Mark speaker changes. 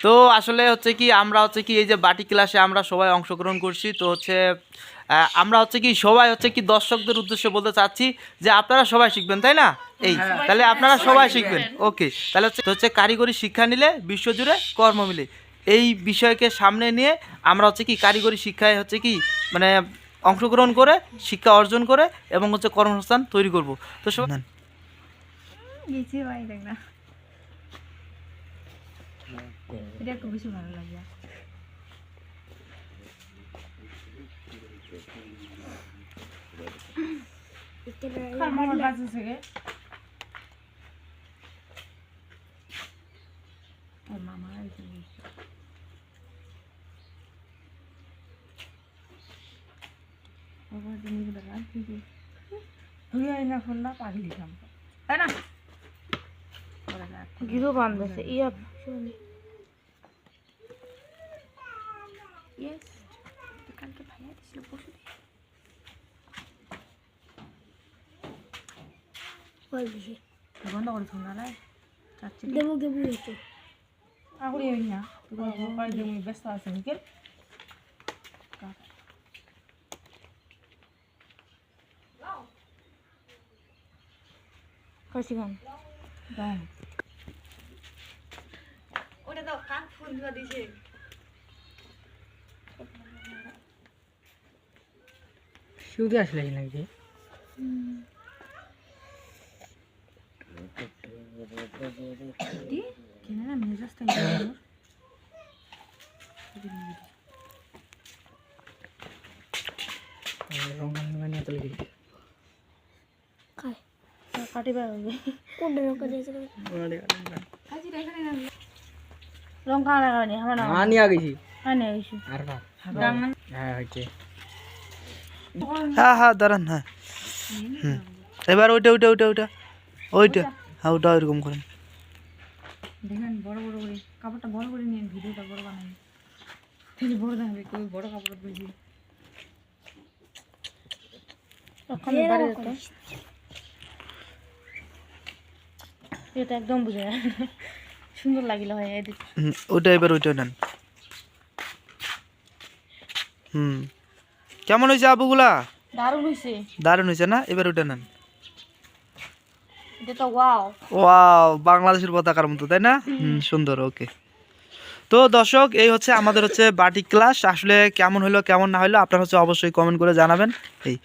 Speaker 1: তো আসলে হচ্ছে কি আমরা হচ্ছে কি এই যে বাটি ক্লাসে আমরা সবাই অংশগ্রহণ করছি। তো হচ্ছে আমরা হচ্ছে কি সবাই হচ্ছে কি দর্শকদের উদ্দেশ্যে বলতে চাচ্ছি যে আপনারা সবাই শিখবেন তাই না? এই তাহলে আপনারা সবাই শিখবেন। ওকে তাহলে হচ্ছে তো হচ্ছে কারিগরি শিক্ষা নিলে বিশ্বজুড়ে কর্ম মিলে। এই বিষয়কে সামনে নিয়ে আমরা হচ্ছে কি কারিগরি শিক্ষায় হচ্ছে কি মানে অংশগ্রহণ করে শিক্ষা অর্জন করে এবং হচ্ছে কর্মসংস্থান তৈরি করব। তো সবাই
Speaker 2: দেখ না এটা একটু বেশি ভালো লাগে আমার কাছে থেকে ওর মামা আইছে বাবা তুমি তো রাত থেকে তুই আই না ফোনটা পাগলি খাম তাই না
Speaker 3: গিরো বান্ধছে ইয়া
Speaker 2: Yes. दुकान के भाई इसलिए बोल रहे 그건
Speaker 3: 너를 돈
Speaker 2: 알아요? 자취. 내가 뭐 했어?
Speaker 3: 아
Speaker 2: 우리
Speaker 3: 여기냐? 그거 뭐
Speaker 2: 빨리 좀 베스트 하세요, 이게? 그 시간. 네. 올해도 간 분가 되지. কেন না মেজাজটা
Speaker 3: খায় কাটিবা হবে কোনটা রঙ দিয়েছে রঙ কাটা কারণে আমার না
Speaker 4: আনি আগেছি
Speaker 3: আনে আইছি
Speaker 4: আর ভাত হ্যাঁ হচ্ছে
Speaker 1: হ্যাঁ হ্যাঁ দাঁড়ান হ্যাঁ। হুম। এবার ওইটা ওইটা ওইটা ওইটা। ওইটা। হ্যাঁ ওটা ওইরকম করেন।
Speaker 2: দেখেন বড় বড় করে। কাপড়টা বড় করে নিয়ে ভিডিওটা বড় বানাই তাহলে বড় দেখাবে কই বড় কাপড় পরেছি
Speaker 3: ওখানে বাড়ি এটা একদম বুঝে সুন্দর লাগিল হয় এদিক।
Speaker 1: ওইটা এবার ওইটা নেন। হুম। কেমন হয়েছে আবুগুলা?
Speaker 3: দারুণ হয়েছে।
Speaker 1: দারুণ হয়েছে না? এবার উঠে নেন।
Speaker 3: ওয়াও।
Speaker 1: বাংলাদেশের পতাকার মতো তাই না? সুন্দর ওকে। তো দর্শক এই হচ্ছে আমাদের হচ্ছে বাটিক ক্লাস। আসলে কেমন হলো কেমন না হলো আপনারা হচ্ছে অবশ্যই কমেন্ট করে জানাবেন। এই